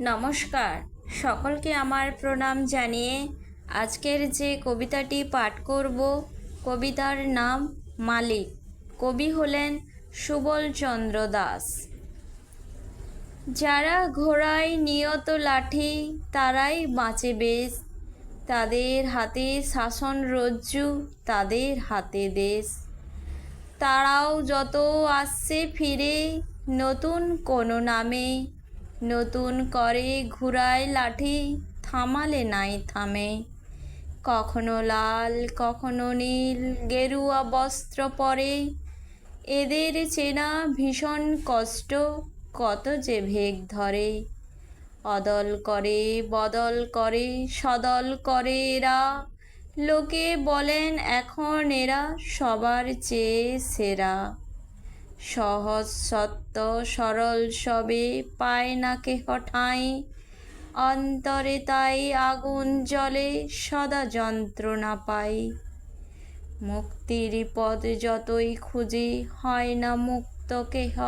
নমস্কার। সকলকে আমার প্রণাম জানিয়ে আজকের যে কবিতাটি পাঠ করব, কবিতার নাম মালিক। কবি হলেন সুবল চন্দ্র দাস। যারা ঘোড়ায় নিয়ত লাঠি, তারাই বাঁচে বেশ। তাদের হাতে শাসন রজ্জু, তাদের হাতে দেশ। তারাও যত আসছে ফিরে, নতুন কোনো নামে। নতুন করে ঘুরায় লাঠি থামালে নাই থামে। কখনো লাল, কখনো নীল, গেরুয়া বস্ত্র পরে। এদের চেনা ভীষণ কষ্ট, কত যে ভেগ ধরে। অদল করে, বদল করে, সদল করে এরা। লোকে বলেন এখন এরা সবার চেয়ে সেরা। সহজ সত্য সরল সবে পায় না কেহ ঠাঁই। অন্তরে তাই আগুন জলে সদা যন্ত্রণা পাই। মুক্তির পদ যতই খুঁজি, হয় না মুক্ত কেহ।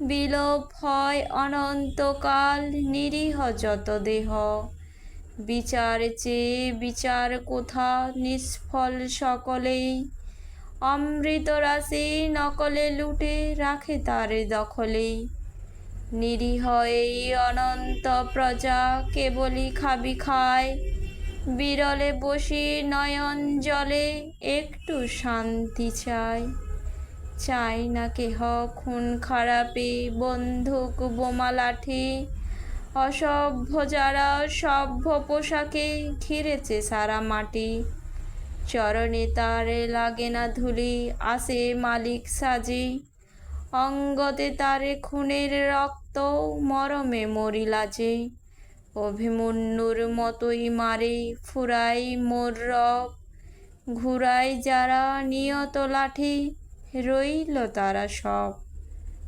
বিলোপ হয় অনন্তকাল, নিরীহ যত দেহ। বিচার চেয়ে বিচার কোথা, নিষ্ফল সকলেই। অমৃত রাশি নকলে লুটে রাখে তার দখলে। নিরীহ এই অনন্ত প্রজা কেবলই খাবি খায়। বিরলে বসি নয়ন জলে, একটু শান্তি চায়। চাই না কেহ খুন খারাপি বন্দুক বোমা লাঠি। অসভ্য যারা সভ্য পোশাকে ঘিরেছে সারা মাটি। চরণে তার লাগে না ধুলি, আসে মালিক সাজি। অঙ্গতে তারে খুনের রক্ত মরমে মরিলাজে অভিমন্যুর মতোই মারে, ফুরাই মোর রব। ঘুরাই যারা নিয়ত লাঠি, রইল তারা সব।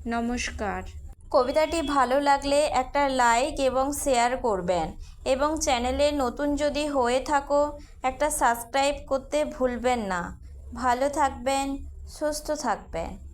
নমস্কার। কবিতাটি ভালো লাগলে একটা লাইক এবং শেয়ার করবেন। এবং চ্যানেলে নতুন যদি হয়ে থাকো, একটা সাবস্ক্রাইব করতে ভুলবেন না। ভালো থাকবেন, সুস্থ থাকবেন।